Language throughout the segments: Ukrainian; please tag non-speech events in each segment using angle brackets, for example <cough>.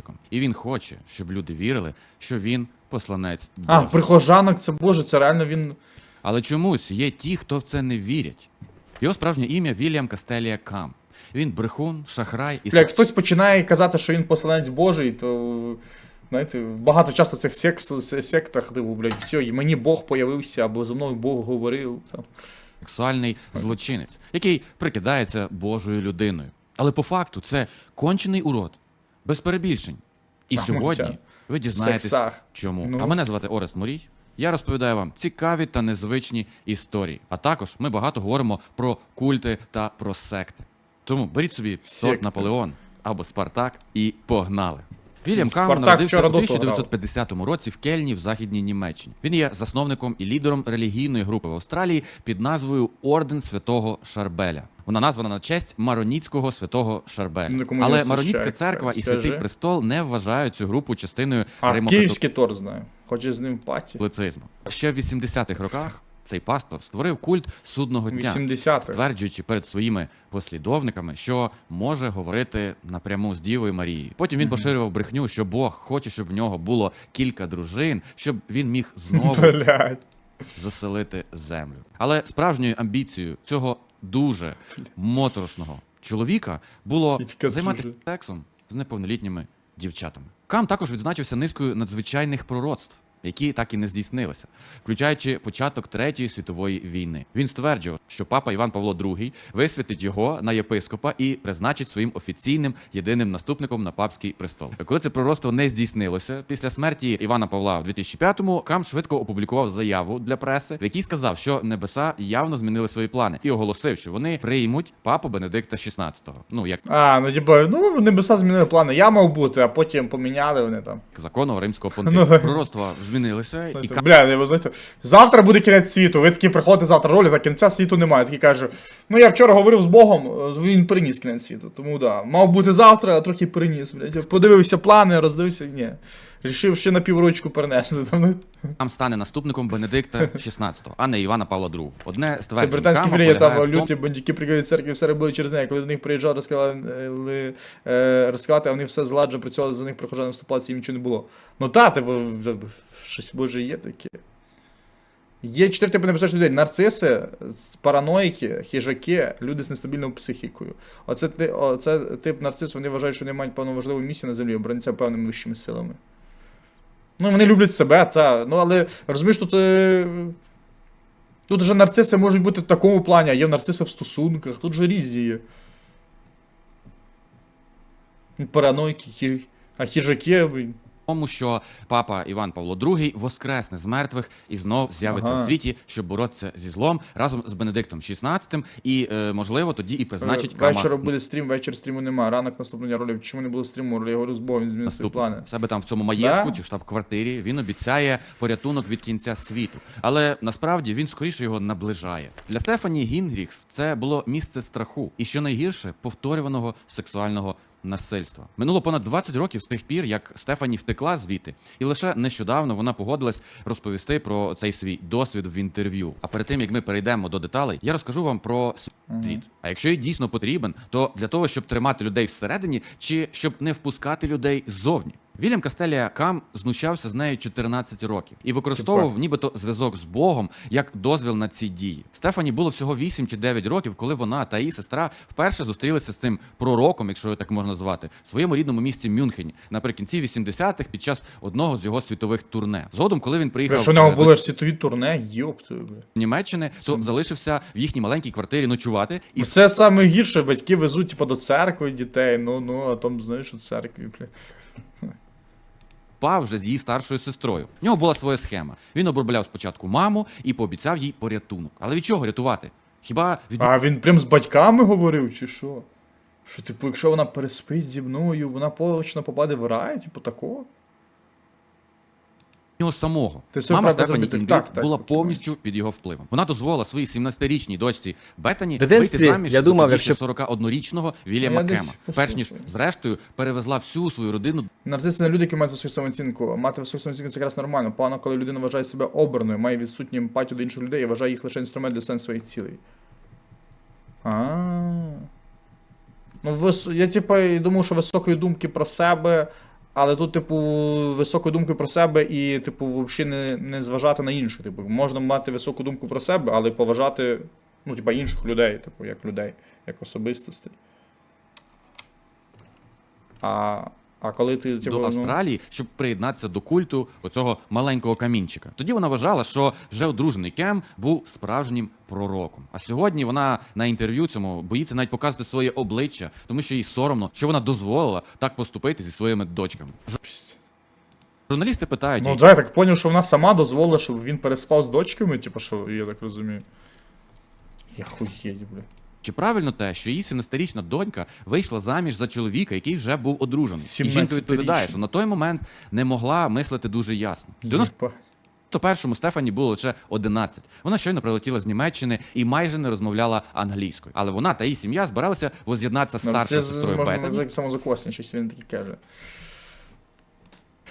перебіжчиком. І він хоче, щоб люди вірили, що він посланець А, прихожанок це Боже, це реально він. Але чомусь є ті, хто в це не вірять. Його справжнє ім'я Вільям Кастелія Кам. Він брехун, шахрай і Бля, як хтось починає казати, що він посланець Божий, то. Знаєте, багато часто цих секс, сектах, типу, блядь, все, і мені Бог появився, або зі мною Бог говорив. Там. сексуальний злочинець, який прикидається Божою людиною. Але по факту це кончений урод, без перебільшень. І Та, сьогодні мовча. ви дізнаєтесь, Сексах. чому. Ну. А мене звати Орест Мурій. Я розповідаю вам цікаві та незвичні історії. А також ми багато говоримо про культи та про секти. Тому беріть собі сорт. Наполеон або Спартак і погнали. Вільям Кам Спартак народився у 1950 році в Кельні в Західній Німеччині. Він є засновником і лідером релігійної групи в Австралії під назвою Орден Святого Шарбеля. Вона названа на честь Мароніцького святого Шарбеля. Ну, Але Мароніцька церква і. Святий Престол не вважають цю групу частиною А, київський тор знаю. Хоче з ним паті. Ще в 80-х роках цей пастор створив культ судного дня. 80-х. Стверджуючи перед своїми послідовниками, що може говорити напряму з Дівою Марією. Потім він поширював брехню, що Бог хоче, щоб в нього було кілька дружин, щоб він міг знову заселити землю. Але справжньою амбіцією цього дуже моторошного чоловіка було Кілька займатися сексом з неповнолітніми дівчатами. Кам також відзначився низкою надзвичайних пророцтв. Які так і не здійснилися, включаючи початок Третьої світової війни. Він стверджував, що папа Іван Павло II висвятить його на єпископа і призначить своїм офіційним єдиним наступником на папський престол. Коли це пророцтво не здійснилося після смерті Івана Павла в 2005-му, Кам швидко опублікував заяву для преси, в якій сказав, що небеса явно змінили свої плани, і оголосив, що вони приймуть папу Бенедикта XVI. Ну як А, ну типу, ну небеса змінили плани. Я мав бути, а потім поміняли вони там. закону римського <laughs> Ну, понтифа. Змінилися, і Бля, не ви знаєте, завтра буде кінець світу. Ви такі приходите завтра ролі, та кінця світу немає. Такий каже: ну я вчора говорив з Богом, е, він переніс кінець світу. Тому да, мав бути завтра, а трохи переніс. Блядь. Подивився плани, роздивився. Ні. Рішив ще на піврочку перенести. Там, ну. Стане наступником Бенедикта XVI, а не Івана Павла II. Одне з Це британські філії, там люті бандюки пригають церкві, все робили через неї. Коли до них приїжджали, розказали, е, розказати, а вони все зладжо працювали за них, прихожани наступали, їм нічого не було. Ну та, типу, щось може є таке. Є чотири типи небезпечних людей: нарциси, параноїки, хижаки, люди з нестабільною психікою. Оце, оце тип нарцис, вони вважають, що вони мають певну важливу місію на землі, оборонця певними вищими силами. Ну, вони люблять себе, та. Ну, але розумієш, тут. Е... Тут же нарциси можуть бути в такому плані, а є нарциси в стосунках, тут же різні є. Параноїки, хі... а хижаки. Тому, що папа Іван Павло II воскресне з мертвих і знов з'явиться Ага. в світі, щоб боротися зі злом разом з Бенедиктом XVI, і е, можливо тоді і призначить Кама Вечором буде стрім, вечір стріму немає. Ранок наступного дня ролі. Чому не було стріму? Я говорю з Богом, він змінив свої плани. Себе там в цьому маєтку Да? чи штаб-квартирі він обіцяє порятунок від кінця світу. Але насправді він скоріше його наближає. Для Стефані Гінгрікс це було місце страху і що найгірше повторюваного сексуального насильства. Минуло понад 20 років з тих пір, як Стефані втекла звідти, і лише нещодавно вона погодилась розповісти про цей свій досвід в інтерв'ю. А перед тим як ми перейдемо до деталей, я розкажу вам про світ. А якщо їй дійсно потрібен, то для того, щоб тримати людей всередині, чи щоб не впускати людей ззовні. Вільям Кастелія Кам знущався з нею 14 років і використовував нібито зв'язок з Богом як дозвіл на ці дії. Стефані було всього 8 чи 9 років, коли вона та її сестра вперше зустрілися з цим пророком, якщо його так можна звати, в своєму рідному місті Мюнхені наприкінці 80-х під час одного з його світових турне. Згодом, коли він приїхав Що у нього е, були ж світові турне, йоп. Німеччини, то залишився в їхній маленькій квартирі ночувати і І це саме гірше, батьки везуть типу, до церкви дітей, ну ну, а там, знаєш, у церкві, бля. Спав вже з її старшою сестрою. В нього була своя схема. Він обробляв спочатку маму і пообіцяв їй порятунок. Але від чого рятувати? Хіба від А він прям з батьками говорив, чи що? Що, типу, якщо вона переспить зі мною, вона точно попаде в рай, типу такого? Нього самого? Ти Мама Стефані. Інгрід Так, так, була повністю під його впливом. Вона дозволила своїй 17-річній дочці Бетані вийти заміж я думав, якщо- 41-річного Вільяма Кема. Перш ніж зрештою перевезла всю свою родину Нарциси не люди, які мають високу самооцінку. Мати високу самооцінку це якраз нормально. Погано, коли людина вважає себе обраною, має відсутню емпатію до інших людей і вважає їх лише інструмент для сенс своїх цілей. А. Ну, вис... я типу і думав, що високої думки про себе Але тут, типу, високу думку про себе і, типу, взагалі не, не зважати на інше. Типу, можна мати високу думку про себе, але поважати, ну, типу, інших людей, типу, як людей, як особистостей. А, а коли ти, типу, до ну, Австралії, щоб приєднатися до культу оцього маленького камінчика. Тоді вона вважала, що вже одружений Кем був справжнім пророком. А сьогодні вона на інтерв'ю цьому боїться навіть показувати своє обличчя, тому що їй соромно, що вона дозволила так поступити зі своїми дочками. Журналісти питають, Ну, її, я так поняв, що вона сама дозволила, щоб він переспав з дочками, типу, що, я так розумію. Я хуєть, бля. Чи правильно те, що її 17-річна донька вийшла заміж за чоловіка, який вже був одружений. І жінка відповідає, що на той момент не могла мислити дуже ясно. Єба. 91-му Стефані було лише 11. Вона щойно прилетіла з Німеччини і майже не розмовляла англійською. Але вона та її сім'я збиралися воз'єднатися з Ну, старшою сестрою Бетані, за- самозакоснішість, він таки каже.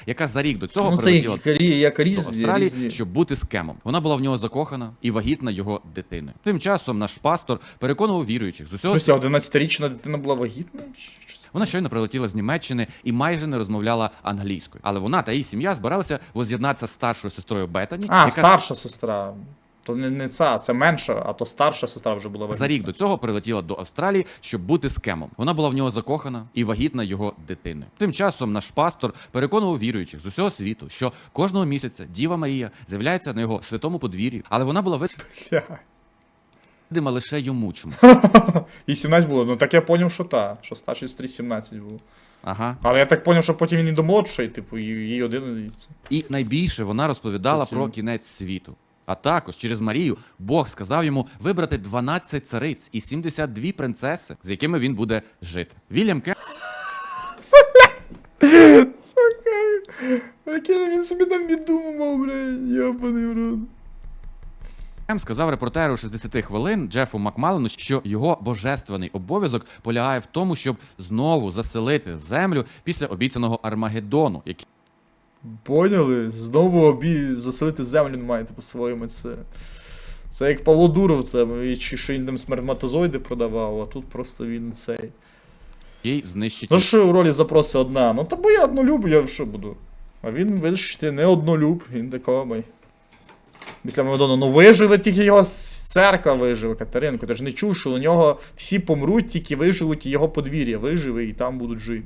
Яка за рік до цього Ну, це прилетіла як, рі- до Австралії, різ. щоб бути з кемом. Вона була в нього закохана і вагітна його дитиною. Тим часом наш пастор переконував віруючих з усього Тобто 11-річна дитина була вагітна? Вона щойно прилетіла з Німеччини і майже не розмовляла англійською. Але вона та її сім'я збиралися воз'єднатися з старшою сестрою Бетані, А, яка старша сестра. То не, не ця, це менша, а то старша сестра вже була вагітна. за рік до цього прилетіла до Австралії, щоб бути з кемом. Вона була в нього закохана і вагітна його дитиною. Тим часом наш пастор переконував віруючих з усього світу, що кожного місяця Діва Марія з'являється на його святому подвір'ї, але вона була видима лише йому чому. <laughs> І 17 було. Ну так я поняв, що та, що старшій сестрі 17 було. Ага. Але я так поняв, що потім він і до молодшої, типу, їй один. І найбільше вона розповідала Потім. про кінець світу. А також через Марію Бог сказав йому вибрати 12 цариць і 72 принцеси, з якими він буде жити. Вільям Кем Прикинь, він собі там віддумав, бля, йобаний в рот. сказав репортеру 60 хвилин Джефу Макмалену, що його божественний обов'язок полягає в тому, щоб знову заселити землю після обіцяного Армагеддону, який Поняли? Знову обі... заселити землю не має, типу, своїми це. Це як Павло Дуров, це і чи що він там сперматозоїди продавав, а тут просто він цей. знищить. Ну що в ролі запроси одна? Ну та бо я однолюб, я що буду. А він, видиш, ти не однолюб, він такий. Після Маведону, ну виживе тільки його церква виживе, Катеринко. Ти ж не чув, що у нього всі помруть, тільки виживуть і його подвір'я виживе і там будуть жити.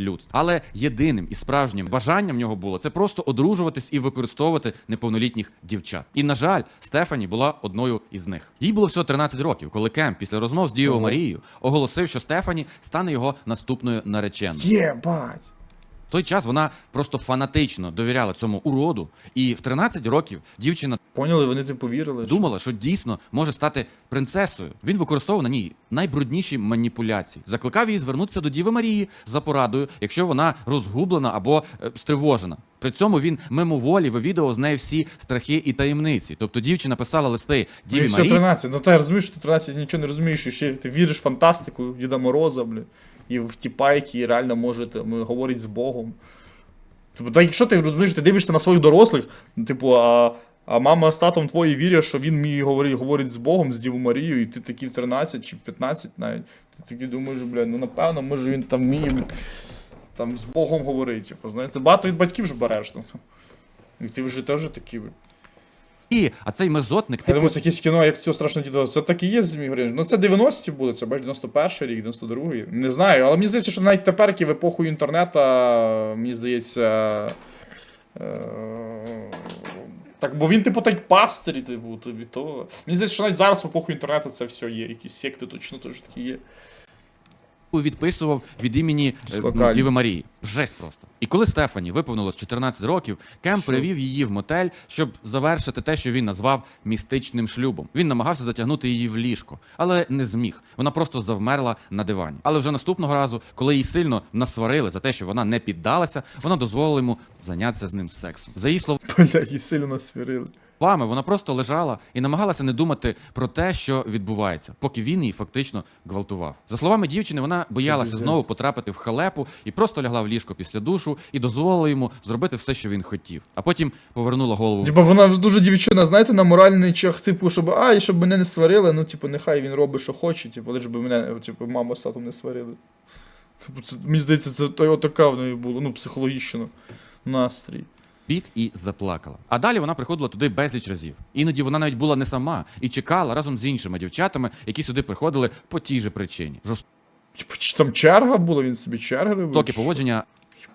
Людства. Але єдиним і справжнім бажанням в нього було це просто одружуватись і використовувати неповнолітніх дівчат. І на жаль, Стефані була одною із них. Їй було всього 13 років, коли Кем після розмов з Дією Марією оголосив, що Стефані стане його наступною нареченою. Єбать! В той час вона просто фанатично довіряла цьому уроду, і в 13 років дівчина Поняли, вони типу повірили. думала, що дійсно може стати принцесою. Він використовував на ній найбрудніші маніпуляції. Закликав її звернутися до Діви Марії за порадою, якщо вона розгублена або е, стривожена. При цьому він мимоволі вивідував з неї всі страхи і таємниці. Тобто дівчина писала листи Ну, Діві все, Марії. 13. Ну ти розумієш, що ти 13 нічого не розумієш, і ще ти віриш в фантастику Діда Мороза, бля. І в тіпа, який реально може там, говорить з Богом. Типу, так якщо ти розумієш, ти дивишся на своїх дорослих, типу, а, а мама з татом твої вірять, що він мій говорить, говорить з Богом, з Діву Марією, і ти такий в 13 чи 15 навіть. Ти такий думаєш, бля, ну напевно, може він там вміє там з Богом говорить. Типу, знаєте, багато від батьків ж береш. Ну, і ти вже теж такий. І, а цей мерзотник, Я типу, думаю, це якесь кіно, як цього страшно дідо. Це так і є Змій Горинич. Ну це 90-ті були, це бач, 91 рік, 92-й. Не знаю, але мені здається, що навіть тепер, в епоху інтернету, мені здається. Е... Так, бо він, типу, так пастирі, типу, тобі то. Мені здається, що навіть зараз в епоху інтернету це все є. Якісь секти точно теж такі є. Відписував від імені е, Діви Марії. Жесть просто. І коли Стефані виповнилось 14 років, Кем привів її в мотель, щоб завершити те, що він назвав містичним шлюбом. Він намагався затягнути її в ліжко, але не зміг. Вона просто завмерла на дивані. Але вже наступного разу, коли її сильно насварили за те, що вона не піддалася, вона дозволила йому зайнятися з ним сексом. За її словами. Бля, її сильно насвірили. Вами вона просто лежала і намагалася не думати про те, що відбувається, поки він її фактично гвалтував. За словами дівчини, вона боялася знову потрапити в халепу і просто лягла в ліжко після душу і дозволила йому зробити все, що він хотів. А потім повернула голову. Типа вона дуже дівчина, знаєте, на моральний чах, типу, щоб а, і щоб мене не сварили, ну, типу, нехай він робить, що хоче, типу, лиш би мене, типу, мама з татом не сварили. Типу, це, мені здається, це то- отака в неї було, ну, психологічно. Настрій. Біт і заплакала. А далі вона приходила туди безліч разів. Іноді вона навіть була не сама і чекала разом з іншими дівчатами, які сюди приходили по тій же причині. Типу, чи там черга була, він собі черги робив? Що? поводження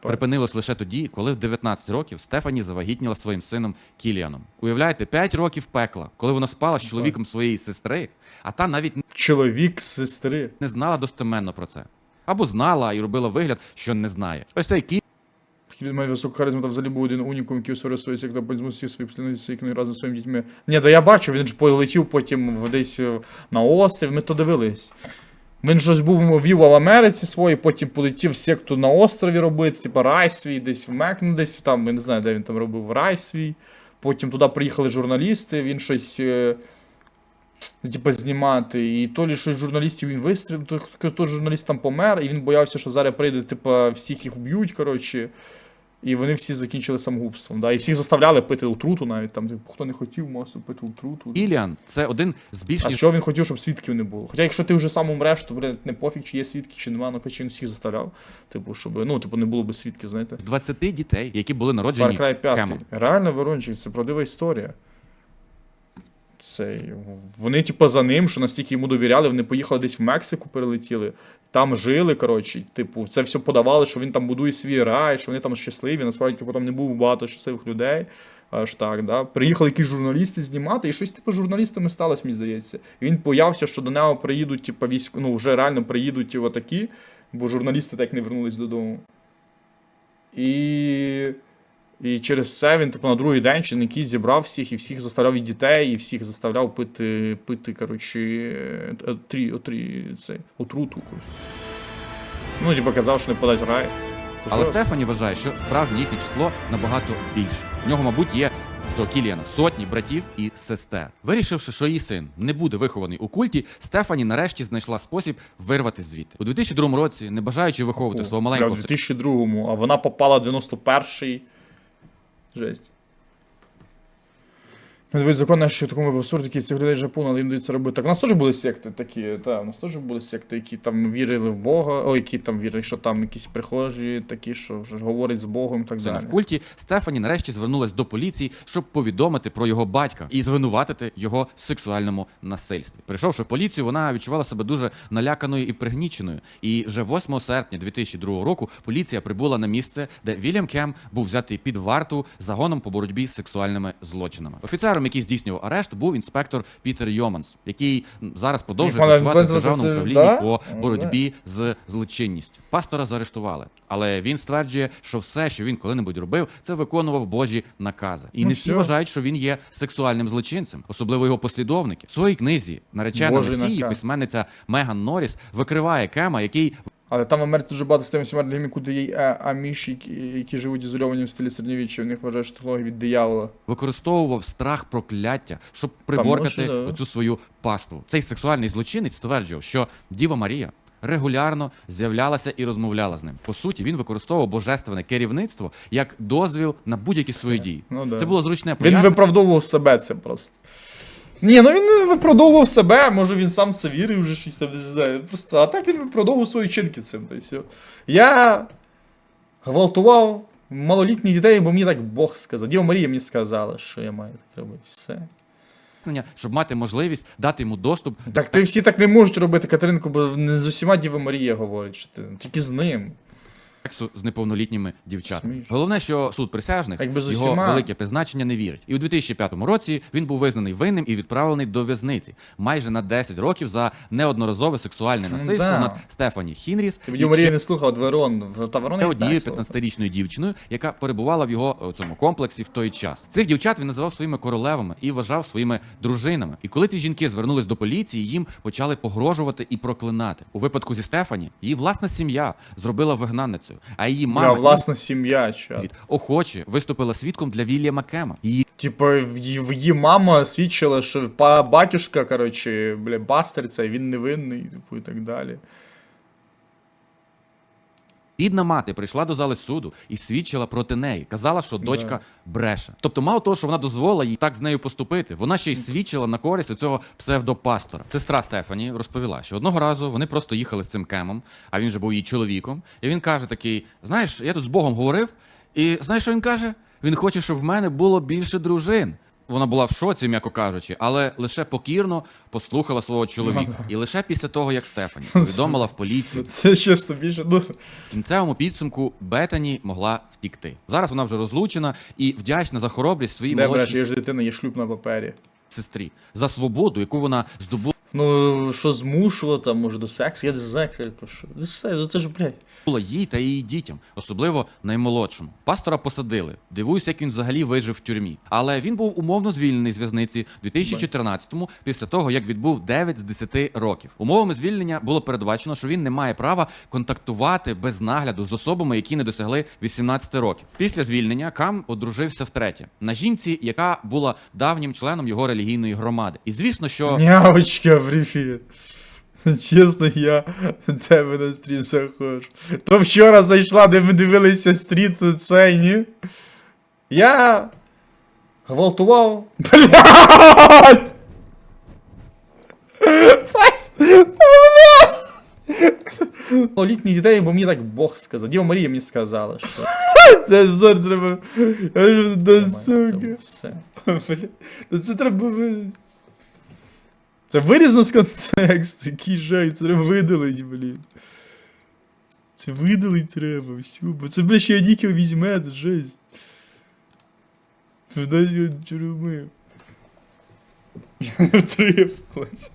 припинилось лише тоді, коли в 19 років Стефані завагітніла своїм сином Кіліаном. Уявляєте, 5 років пекла, коли вона спала з чоловіком своєї сестри, а та навіть Чоловік сестри. не знала достеменно про це. Або знала і робила вигляд, що не знає. Ось цей Він має високу харизму, та взагалі був один унікум, який усвоює свої сектор, потім змусив свої послідовниці який разом зі своїми дітьми. Ні, то я бачу, він ж полетів потім десь е, на острів, ми то дивились. Він щось був вів в Америці свої, потім полетів секту на острові робити, типу рай свій, десь в Мек, десь там, я не знаю, де він там робив рай свій. Потім туди приїхали журналісти, він щось. е, Типа знімати, і то лі щось журналістів він вистрілив, то, то журналіст там помер, і він боявся, що зараз прийде, типа, всіх їх вб'ють, коротше. І вони всі закінчили самогубством. Да? І всіх заставляли пити отруту навіть там, типу, хто не хотів, мусив пити отруту. Іліан, це один з більш А що він хотів, щоб свідків не було? Хоча якщо ти вже сам умреш, то блядь, не пофіг, чи є свідки, чи нема, ну хоч він всіх заставляв. Типу, щоб ну, типу, не було би свідків, знаєте. 20 дітей, які були Far народжені Cry 5. Хемом. Реально, це правдива історія. Це, вони, типу, за ним, що настільки йому довіряли, вони поїхали десь в Мексику, перелетіли, там жили, коротше, типу, це все подавали, що він там будує свій рай, що вони там щасливі. Насправді, типу, там не було багато щасливих людей. Аж так, да. Приїхали якісь журналісти знімати, і щось типу журналістами сталося, мені здається. І він боявся, що до нього приїдуть, типу, військ... ну, вже реально приїдуть отакі, бо журналісти так не вернулись додому. І. І через це він, типу, на другий день чи якийсь зібрав всіх, і всіх заставляв і дітей, і всіх заставляв пити, пити, коротше, е, отрі, отрі, цей, отруту. Ну, типу, казав, що не подать рай. Але Що? Стефані вважає, що справжнє їхнє число набагато більше. В нього, мабуть, є цього Кіліана сотні братів і сестер. Вирішивши, що її син не буде вихований у культі, Стефані нарешті знайшла спосіб вирвати звідти. У 2002 році, не бажаючи виховувати свого маленького в 2002-му, а вона попала в 91-й. Жесть. Дивись, законно, що такому абсурд, який цих людей Жапону, але їм дають це робити. Так, у нас теж були секти такі, та, у нас теж були секти, які там вірили в Бога, о, які там вірили, що там якісь прихожі, такі, що вже говорять з Богом і так далі. в культі, Стефані нарешті звернулась до поліції, щоб повідомити про його батька і звинуватити його в сексуальному насильстві. Прийшовши в поліцію, вона відчувала себе дуже наляканою і пригніченою. І вже 8 серпня 2002 року поліція прибула на місце, де Вільям Кем був взятий під варту загоном по боротьбі з сексуальними злочинами. Офіцером, який здійснював арешт, був інспектор Пітер Йоманс, який зараз продовжує працювати в державному управлінні по боротьбі з злочинністю. Пастора заарештували, але він стверджує, що все, що він коли-небудь робив, це виконував Божі накази. І Ну, не всі вважають, що він є сексуальним злочинцем, особливо його послідовники. В своїй книзі наречена наказ. письменниця Меган Норріс викриває Кема, який Але там в Америці дуже багато систем смертних, куди є е, аміші, які, живуть ізольовані в стилі середньовіччя, у них вважають, що технології від диявола. використовував страх прокляття, щоб приборкати може, да. оцю свою паству. Цей сексуальний злочинець стверджував, що Діва Марія. Регулярно з'являлася і розмовляла з ним. По суті, він використовував божественне керівництво як дозвіл на будь-які свої дії. Ну, да. Це було зручне Він виправдовував себе це просто. Ні, ну він не виправдовував себе, може він сам в це вірив, вже щось там не знаю. Просто, а так він виправдовував свої чинки цим. То все. Я гвалтував малолітніх дітей, бо мені так Бог сказав. Діва Марія мені сказала, що я маю так робити. Все. щоб мати можливість дати йому доступ Так ти всі так не можуть робити, Катеринку, бо не з усіма Діва Марія говорить, що ти тільки з ним. Сексу з неповнолітніми дівчатами. Смішно. Головне, що суд присяжних Якби з його усіма. велике призначення не вірить. І у 2005 році він був визнаний винним і відправлений до в'язниці майже на 10 років за неодноразове сексуальне Ну, насильство да. над Стефані Хінріс. Ти і Діва Марія не слухав Дверон, та Верона однією 15-річною дівчиною, яка перебувала в його е, цьому комплексі в той час. Цих дівчат він називав своїми королевами і вважав своїми дружинами. І коли ці жінки звернулись до поліції, їм почали погрожувати і проклинати. У випадку зі Стефані її власна сім'я зробила вигнанницею, а її Бля, власна сім'я, чат. Охоче виступила свідком для Вільяма Кема. Її Типа, в її, мама свідчила, що па- батюшка, коротше, бля, бастер цей, він невинний, типу, і так далі. Рідна мати прийшла до зали суду і свідчила проти неї. Казала, що дочка бреше. Тобто, мало того, що вона дозволила їй так з нею поступити, вона ще й свідчила на користь цього псевдопастора. Сестра Стефані розповіла, що одного разу вони просто їхали з цим кемом, а він же був її чоловіком. І він каже такий: знаєш, я тут з Богом говорив, і знаєш, що він каже? Він хоче, щоб в мене було більше дружин. Вона була в шоці, м'яко кажучи, але лише покірно послухала свого чоловіка. І лише після того, як Стефані <laughs> повідомила в поліцію, Це чесно більше. Ну, в кінцевому підсумку Бетані могла втікти. Зараз вона вже розлучена і вдячна за хоробрість своїй не бреш, молодшій є ж дитина, є шлюб на папері. сестрі за свободу, яку вона здобула Ну, що змушувало там, може, до сексу, я не знаю, що. Це все, ну це ж, блядь. їй та її дітям, особливо наймолодшому. Пастора посадили. Дивуюсь, як він взагалі вижив в тюрмі. Але він був умовно звільнений з в'язниці в 2014-му, після того як відбув 9 з 10 років. Умовами звільнення було передбачено, що він не має права контактувати без нагляду з особами, які не досягли 18 років. Після звільнення Кам одружився втретє на жінці, яка була давнім членом його релігійної громади. І звісно, що Нявочка, привіт. Чесно, я тебе на стрім заходжу. То вчора зайшла, де ми дивилися стріт цей, ні? Я гвалтував. Блядь! Літніх дітей, бо мені так Бог сказав. Діва Марія мені сказала, що. Це зор треба. Бля, та це треба. Це вирізано з контексту, який жай, це треба видалить, блін. Це видалить треба, всю, бо це, бля, ще Адіків візьме, це жесть. Вдасть його до тюрми. Втрималась.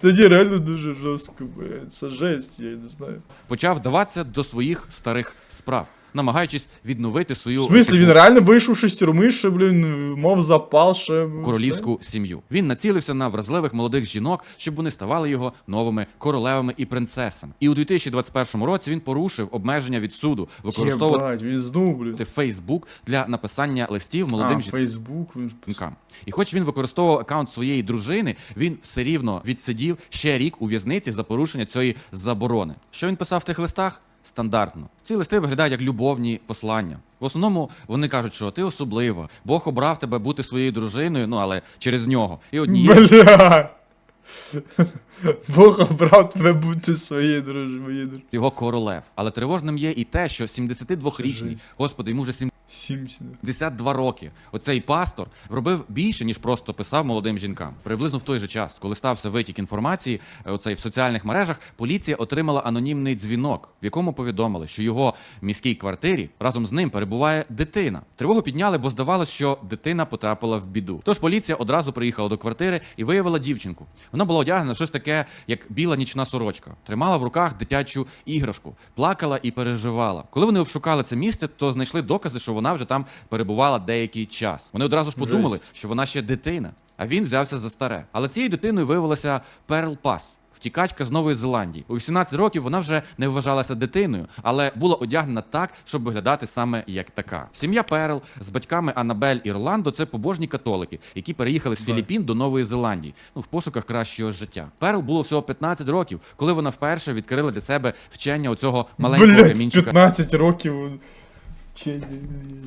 Тоді реально дуже жорстко, блядь. Це жесть, я не знаю. почав вдаватися до своїх старих справ, намагаючись відновити свою В смислі, він реально вийшов з тюрми, ще, блін, мав запал, ще. ну, королівську сім'ю. Він націлився на вразливих молодих жінок, щоб вони ставали його новими королевами і принцесами. І у 2021 році він порушив обмеження від суду використовувати він знов, блін. Фейсбук для написання листів молодим А. Фейсбук, він жінкам. І хоч він використовував аккаунт своєї дружини, він все рівно відсидів ще рік у в'язниці за порушення цієї заборони. Що він писав в тих листах? Стандартно. Ці листи виглядають як любовні послання. В основному вони кажуть, що ти особлива, Бог обрав тебе бути своєю дружиною, ну але через нього. І однією Бля. <laughs> Бог обрав тебе бути своєю дружиною, його королев. Але тривожним є і те, що 72-річний, Скажи. господи, йому вже 70. 52 роки. Оцей пастор робив більше, ніж просто писав молодим жінкам. Приблизно в той же час, коли стався витік інформації, е, оцей в соціальних мережах, поліція отримала анонімний дзвінок, в якому повідомили, що його міській квартирі разом з ним перебуває дитина. Тривогу підняли, бо здавалось, що дитина потрапила в біду. Тож поліція одразу приїхала до квартири і виявила дівчинку. Вона була одягнена щось таке, як біла нічна сорочка, тримала в руках дитячу іграшку, плакала і переживала. Коли вони обшукали це місце, то знайшли докази, що вона вже там перебувала деякий час. Вони одразу ж подумали, Жесть. що вона ще дитина, а він взявся за старе. Але цією дитиною виявилася Перл Пас. Втікачка з Нової Зеландії. У 18 років вона вже не вважалася дитиною, але була одягнена так, щоб виглядати саме як така. Сім'я Перл з батьками Анабель і Роландо це побожні католики, які переїхали з. Філіппін до Нової Зеландії, ну в пошуках кращого життя. Перл було всього 15 років, коли вона вперше відкрила для себе вчення оцього маленького камінчика 15 років. Чи...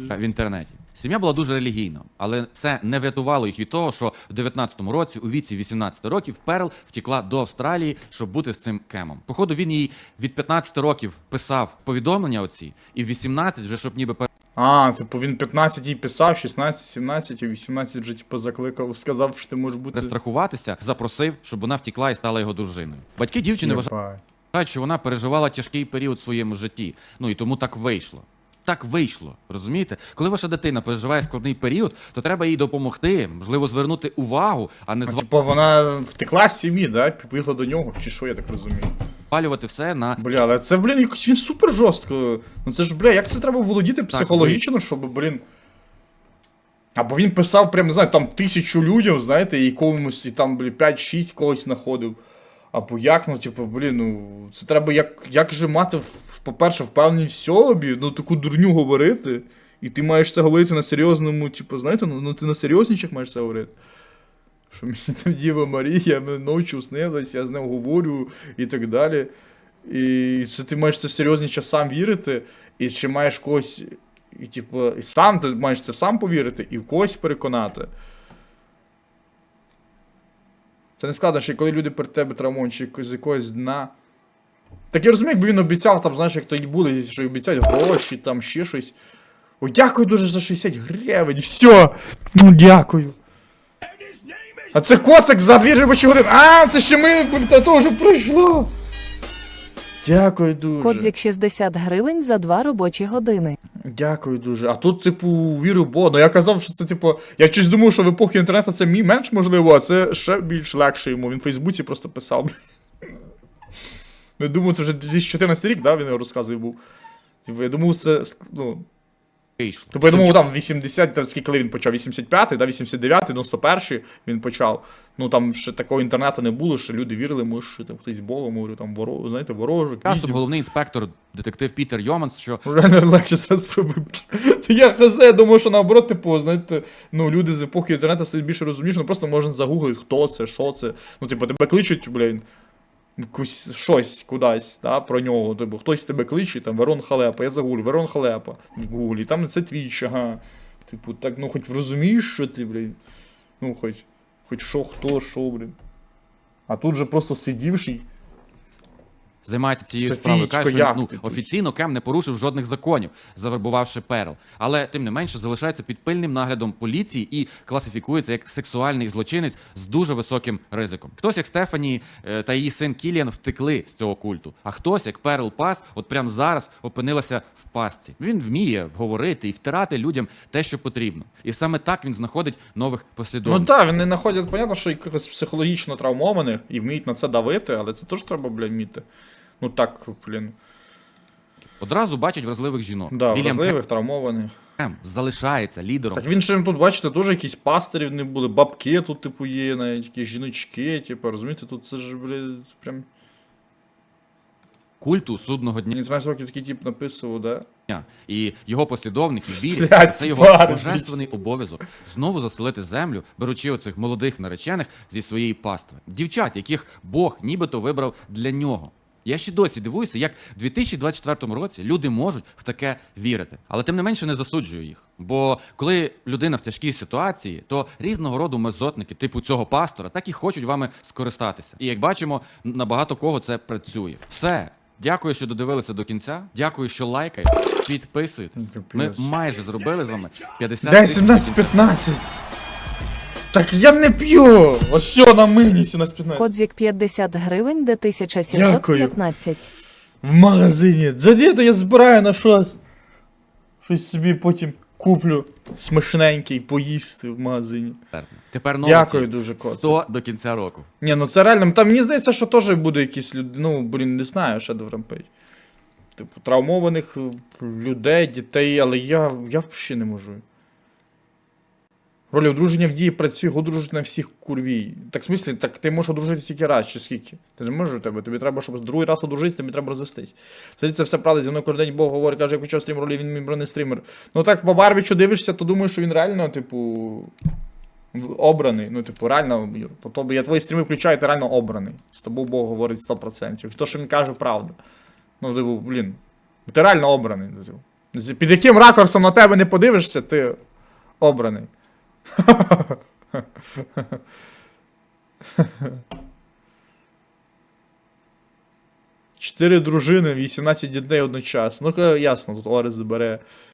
в інтернеті. Сім'я була дуже релігійна, але це не врятувало їх від того, що в 19-му році, у віці 18 років, Перл втекла до Австралії, щоб бути з цим кемом. Походу, він їй від 15 років писав повідомлення оці, і в 18 вже щоб ніби А, типу він 15 їй писав, 16, 17, і 18 вже типу закликав, сказав, що ти можеш бути. перестрахуватися, запросив, щоб вона втекла і стала його дружиною. Батьки дівчини вважають, що вона переживала тяжкий період в своєму житті. Ну і тому так вийшло. Так вийшло, розумієте? Коли ваша дитина переживає складний період, то треба їй допомогти, можливо, звернути увагу, а не А, типу вона втекла з сім'ї, да? Побігла до нього, чи що я так розумію? звалювати все на Бля, але це, блін, якось він супер жорстко. Ну це ж, бля, як це треба володіти психологічно, щоб, блін. Або він писав, прям, не знаю, там тисячу людям, знаєте, і комусь, і там, блін, 5-6 когось знаходив. Або як, ну, типу, блін, ну, це треба як, як же мати, по-перше, впевненість в собі, ну таку дурню говорити. І ти маєш це говорити на серйозному, типу, знаєте, ну, ну ти на серйозніших маєш це говорити. Що мені там Діва Марія, мене ночі снилась, я з ним говорю і так далі. І це ти маєш це в серйозніше сам вірити, і чи маєш когось, і, типу, і сам ти маєш це сам повірити, і в когось переконати. Це не складно, що коли люди перед тебе травмують, чи з якогось дна. Так я розумію, якби він обіцяв, там, знаєш, як тоді були, що обіцяють гроші, там ще щось. О, дякую дуже за 60 гривень. Все. Ну дякую. А це коцик за дві робочі години. А, це ще ми, та то вже пройшло. Дякую дуже. Кодзік 60 гривень за два робочі години. Дякую дуже. А тут, типу, віру бо. Ну я казав, що це, типу, я щось думав, що в епохі інтернету це мій менш можливо, а це ще більш легше йому. Він в Фейсбуці просто писав. Ну, я думаю, це вже 2014 рік, да, він його розказує був. Типу, я думав, це. Ну, Вийшло. Тобто я думав, там 80, та скільки коли він почав, 85-й, да, 89-й, 91-й він почав. Ну там ще такого інтернету не було, що люди вірили, може, що там хтось Богом, говорю, там воро, знаєте, ворожок, Часом головний інспектор, детектив Пітер Йоманс, що Реально легше зараз пробив. <laughs> Я хз, я думаю, що наоборот, типу, знаєте, ну люди з епохи інтернету стають більше розумніше, ну просто можна загуглити, хто це, що це. Ну, типу, тебе кличуть, блін. Якусь щось кудись, да, про нього. Типу, хтось тебе кличе, там Верон Халепа, я загулю, Верон Халепа в гуглі, там це твіч, ага. Типу, так, ну хоч розумієш, що ти, блін. Ну, хоч, хоч що, хто, що, блін. А тут же просто сидівший. Займається цією справою. Каже, що ну, офіційно Кем не порушив жодних законів, завербувавши Перл. Але тим не менше залишається під пильним наглядом поліції і класифікується як сексуальний злочинець з дуже високим ризиком. Хтось, як Стефані е, та її син Кіліан, втекли з цього культу, а хтось, як Перл Пас, от прямо зараз опинилася в пастці. Він вміє говорити і втирати людям те, що потрібно. І саме так він знаходить нових Ну послідовників. так, вони знаходять, понятно, що якихось психологічно травмованих і вміють на це давити, але це теж треба, блядь, вміти. Ну так, блін. Одразу бачать вразливих жінок. Да, Вільям вразливих, травмованих. Кем залишається лідером Так він ще тут, бачите, теж якісь пастирів не були, бабки тут, типу, є, навіть якісь жіночки, типу, розумієте, тут це ж, блядь, прям. культу судного дня. Мені 13 років такий тип написував, да? І його послідовники вірять, Блядь, це його божественний обов'язок знову заселити землю, беручи оцих молодих наречених зі своєї пастви. Дівчат, яких Бог нібито вибрав для нього. Я ще досі дивуюся, як в 2024 році люди можуть в таке вірити. Але тим не менше не засуджую їх. Бо коли людина в тяжкій ситуації, то різного роду мезотники, типу цього пастора, так і хочуть вами скористатися. І як бачимо, на багато кого це працює. Все. Дякую, що додивилися до кінця. Дякую, що лайкаєте, підписуєтесь. Ми майже зробили з вами 50 Дай тисяч 17-15! Так я не п'ю! Ось що на мені 17-15. Кодзік 50 гривень, де 1715. В магазині. Джадіта я збираю на щось. Щось собі потім куплю смачненький поїсти в магазині. Тепер новий Дякую дуже, Коце. 100 до кінця року. Ні, ну це реально. Там мені здається, що теж буде якісь люди. Ну, блін, не знаю, що в рампейдж. Типу, травмованих е, людей, дітей, але я, я взагалі не можу. Роль одруження в дії працює, одружить на всіх курвій. Так в смислі, так ти можеш одружити стільки раз, чи скільки? Ти не можеш у тебе. Тобі треба, щоб другий раз одружитися, тобі треба розвестись. Тоді це все правда, зі мною кожен день Бог говорить, каже, я почав стрім ролі, він мій бронний стрімер. Ну так по Барбічу дивишся, то думаєш, що він реально, типу, обраний. Ну, типу, реально, по тобі я твої стріми включаю, ти реально обраний. З тобою Бог говорить 100%. То, що він каже, правда. Ну, типу, блін. Ти реально обраний. ну, типу. Під яким ракурсом на тебе не подивишся, ти обраний. Чотири дружини, 18 дітей одночасно. Ну, ясно, тут Орес забере